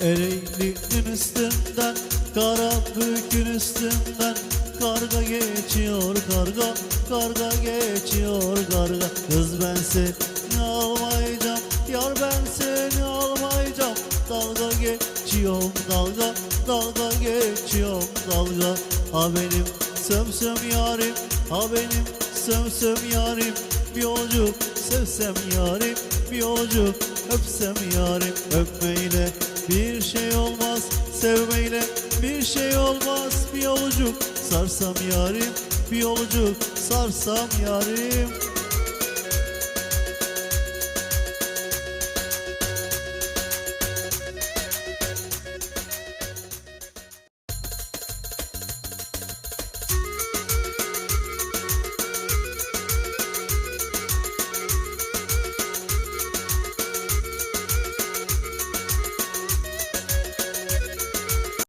Ereğli'nin üstünden Kara bükün üstünden. Karga geçiyor karga Karga geçiyor karga. Kız ben seni almayacağım Yar ben seni almayacağım. Dalga geçiyorum dalga Dalga geçiyorum dalga. Ha benim sömsöm yarim Ha benim sömsöm yarim. Bir yolcu sevsem yarim Bir yolcu öpsem yarim. Öpmeyle bir şey olmaz Sevmeyle bir şey olmaz. Bir yolcu sarsam yarim Bir yolcu sarsam yarim